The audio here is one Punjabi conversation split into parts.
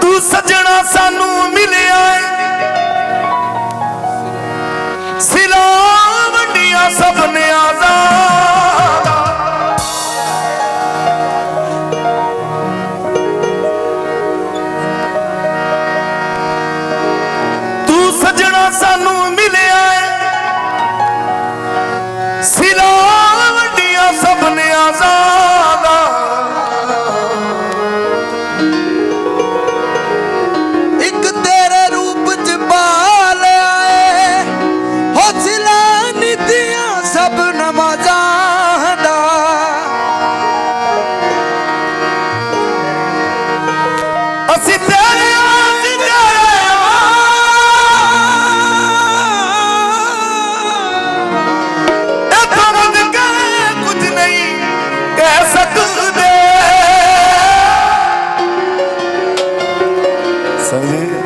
ਤੂੰ ਸੱਜਣਾ ਸਾਨੂੰ ਮਿਲਿਆ ਏ। ਸਿਲਾ ਵੰਡੀਆਂ ਸਭ ਨੇ ਦਾ ਤੂੰ ਸੱਜਣਾ ਸਾਨੂੰ ਮਿਲਿਆ ਏ। ਸਿਲਾ ਵੰਡੀਆਂ ਸਭ ਨਿਆਜ਼ਾਂ ਦਾ ਸਮਝੇ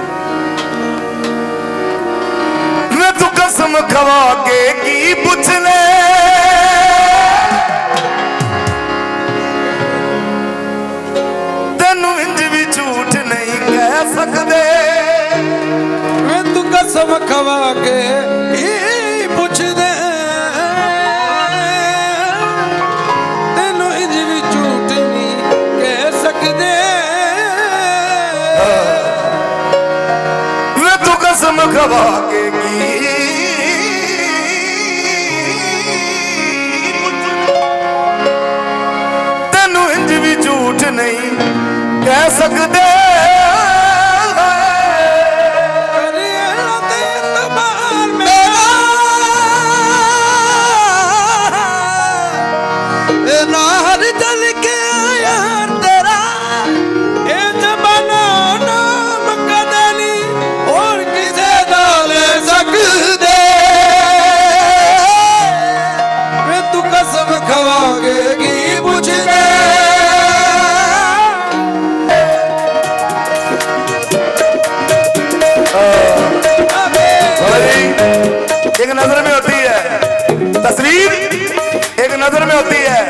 ਮੈਂ ਤੂੰ ਕਸਮ ਖਵਾ ਕੇ ਕੀ ਪੁੱਛਨੇ ਤੈਨੂੰ ਇੰਜ ਵੀ ਝੂਠ ਨਹੀਂ ਕਹਿ ਸਕਦੇ। ਵੇ ਤੂੰ ਕਸਮ ਖਵਾ ਕੇ ਕੀ ਕਸਮ ਕੇ ਕੀ ਤੈਨੂੰ ਇੰਜ ਵੀ ਝੂਠ ਨਹੀਂ ਕਹਿ ਸਕਦੇ। ਕਰੀਏ ਨਾਰ ਜਲ एक नजर में होती है तस्वीर एक नजर में होती है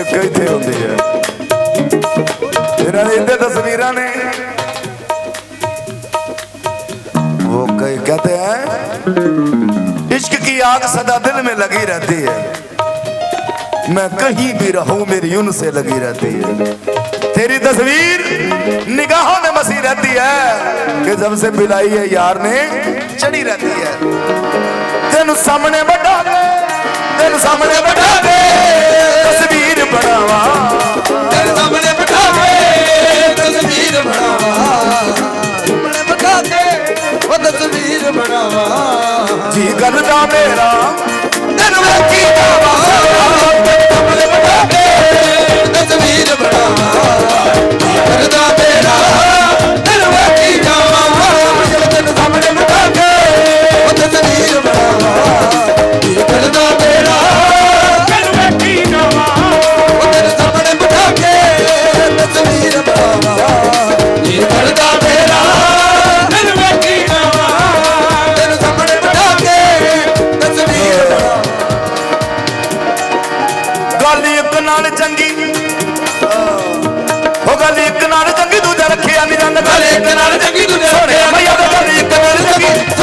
एक ਇੱਥੇ ਹੁੰਦੀ ਹੈ ਇਹਨਾਂ ਦੇ ਇੱਥੇ ਤਸਵੀਰਾਂ ਨੇ वो कई कहते हैं इश्क की आग सदा दिल में लगी रहती है मैं कहीं भी रहूं मेरी उनसे लगी रहती है तेरी तस्वीर निगाहों में मसी रहती है कि जब से मिलाई है यार ने चढ़ी रहती है तेन सामने बढ़ा दे तेन सामने बढ़ा दे तस्वीर बनावा तेन सामने बढ़ा दे तस्वीर बनावा सामने बढ़ा दे वो तस्वीर बनावा जी करदा मेरा ਨਾਲ ਚੰਗੀ। ਹੋ ਗੱਲ ਇੱਕ ਨਾਲ ਚੰਗੀ ਦੂਜਾ ਰੱਖਿਆ ਨਹੀਂ ਜਾਂਦਾ। ਗੱਲ ਇੱਕ ਨਾਲ ਚੰਗੀ ਦੂਜਾ ਸੋਹਣਿਆ ਮਈਆ ਗੱਲ ਇੱਕ ਨਾਲ ਚੰਗੀ।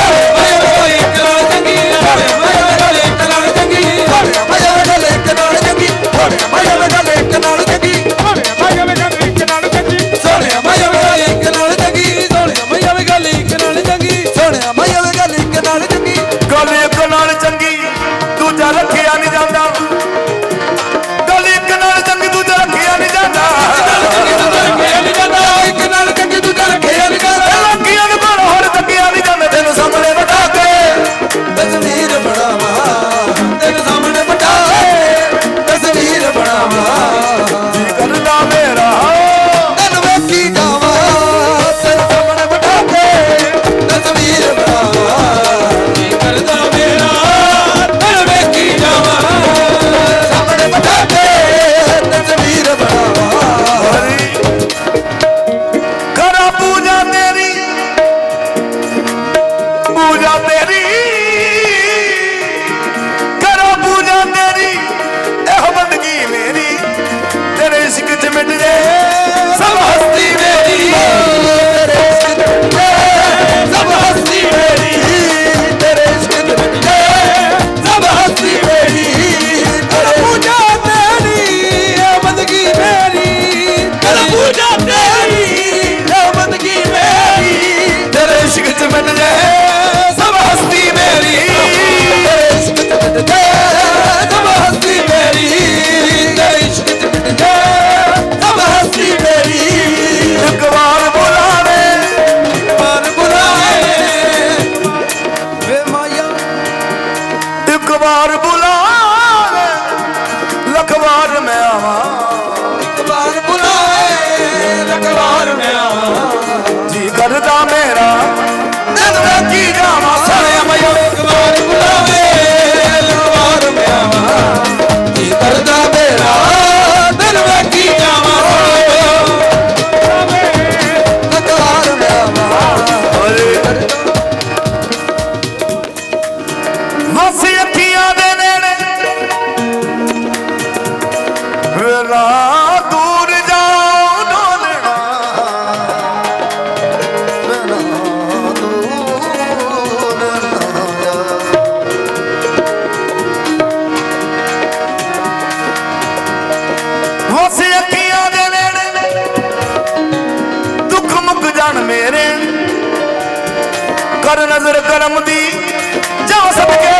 कर नजर करम दी जाओ सबके